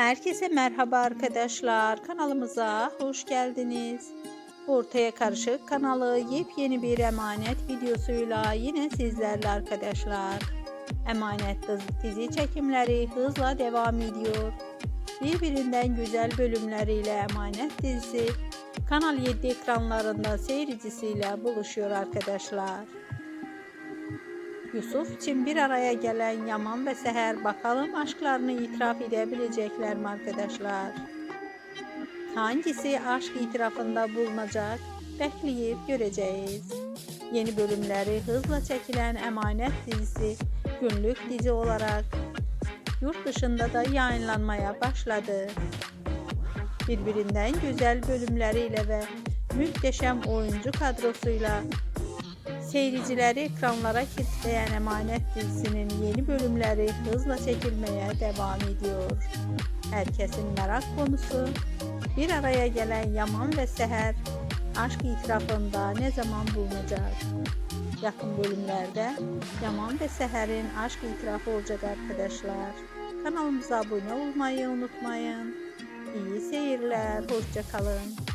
Herkese merhaba arkadaşlar. Kanalımıza hoş geldiniz. Ortaya Karışık kanalı yepyeni bir emanet videosuyla yine sizlerle arkadaşlar. Emanet dizi çekimleri hızla devam ediyor. Birbirinden güzel bölümleriyle Emanet dizisi Kanal 7 ekranlarında seyircisiyle buluşuyor arkadaşlar. Yusuf için bir araya gelen Yaman ve Seher bakalım aşklarını itiraf edebilecekler mi arkadaşlar? Hangisi aşk itirafında bulunacak? Bekleyip göreceğiz. Yeni bölümleri hızla çekilen Emanet dizisi günlük dizi olarak yurt dışında da yayınlanmaya başladı. Birbirinden güzel bölümleriyle ve muhteşem oyuncu kadrosuyla Seyircileri ekranlara kilitleyen Emanet dizisinin yeni bölümleri hızla çekilmeye devam ediyor. Herkesin merak konusu bir araya gelen Yaman ve Seher aşk itirafında ne zaman bulunacak? Yakın bölümlerde Yaman ve Seher'in aşk itirafı olacak arkadaşlar. Kanalımıza abone olmayı unutmayın. İyi seyirler, hoşça kalın.